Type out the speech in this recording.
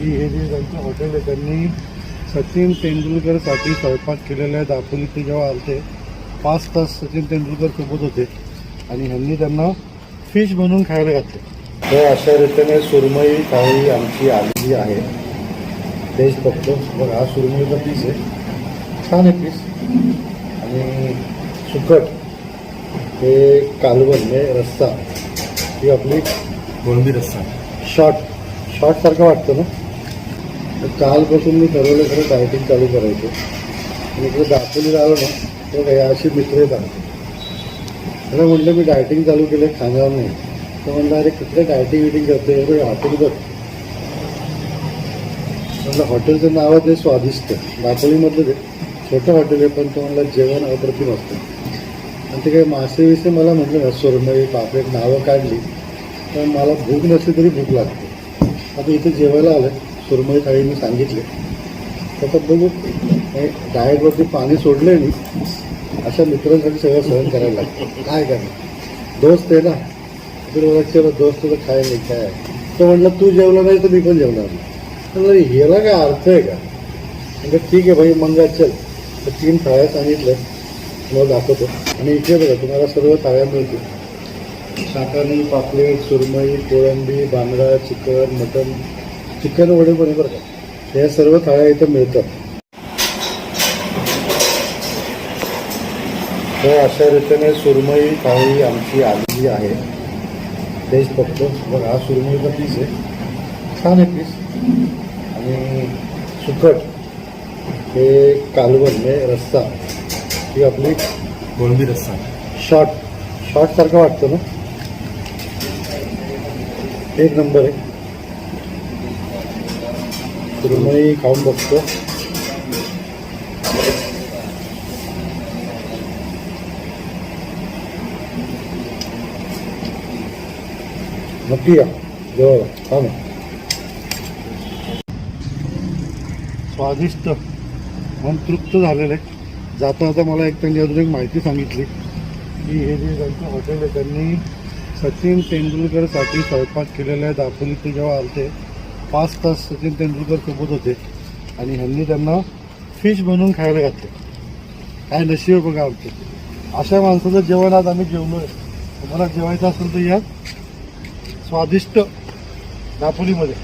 की हे जे त्यांचं हॉटेल आहे त्यांनी सचिन तेंडुलकरसाठी स्वयंपाक केलेला आहे दापोली ते जेव्हा आलते पाच तास सचिन तेंडुलकर सोबत होते. आणि ह्यांनी त्यांना फिश बनवून खायला घातले. तर अशा रीतीने सुरमई थाळी आमची आलेली आहे. टेस्ट बघतो बघा हा सुरमईचा पीस आहे. छान आहे पीस आणि सुकट हे कालवण म्हणजे रस्सा ही आपली कोळंबी रस्सा. शॉर्ट शॉर्ट सारखं वाटतं ना? तर कालपासून मी ठरवलं खरं डायटिंग चालू करायचं. आणि इकडे दापोलीला आलो ना तर काही अशी मित्र आहेत खरं त्याला म्हटलं मी डायटिंग चालू केलं खाण्यावर नाही. तर म्हणलं अरे कुठलं डायटिंग विटिंग करतोय? अरे हॉटेल बघ. म्हणलं हॉटेलचं नाव आहे ते स्वादिष्ट. दापोलीमधलं ते छोटं हॉटेल आहे पण तो म्हणलं जेवण अप्रतिम असतं. आणि ते काही मासे विसे मला म्हटलं ना सोरमई पापलेट नावं काढली. तर मला भूक नसली तरी भूक लागते. आता इथे जेवायला आलं सुरमई काळींनी सांगितले. त्याचा बघू डायटवरती पाणी सोडले मी अशा मित्रांसाठी सगळं सहन करायला लागतं. काय करणार? दोस्त आहे ना? तुला दोस्त तर काय नाही काय? तो म्हटलं तू जेवला नाही तर मी पण जेवणार नाही. म्हणलं ह्याला काय अर्थ आहे का? म्हणजे ठीक आहे भाई मग चल. तर तीन थाळ्या सांगितलं मग दाखवतो. आणि इथे बघा तुम्हाला सर्व थाळ्या मिळतील. शाकाहारी पापलेट सुरमई कोळंबी बांगडा चिकन मटन चिकन वडे पण बरं का? हे सर्व थाळ्या इथं मिळतात. तर अशा रीतीने सुरमई थाळी आमची आलेली आहे. टेस्ट बघतो बघा हा सुरमईचा पीस आहे. छान आहे पीस आणि सुकट हे कालवण म्हणजे रस्सा. ही आपली कोळंबी रस्सा. शॉर्ट शॉर्ट सारखं वाटतं ना? एक नंबर आहे. सुरमई खाऊन बघतो नक्की या जवळ हा ना स्वादिष्ट मन तृप्त झालेलं. आहे जाता जाता मला एक त्यांनी अजून एक माहिती सांगितली की हे जे त्यांचं हॉटेल आहे त्यांनी सचिन तेंडुलकरसाठी स्वयंपाक केलेला आहे दापोलीचे जेव्हा आलते पाच तास सचिन तेंडुलकर सोबत होते. आणि ह्यांनी त्यांना फिश बनवून खायला घातले. काय नशीब बघा आमचे. अशा माणसाचं जेवण आज आम्ही जेवलो आहे तुम्हाला जेवायचं असेल तर या. स्वादिष्ट दापोलीमध्ये.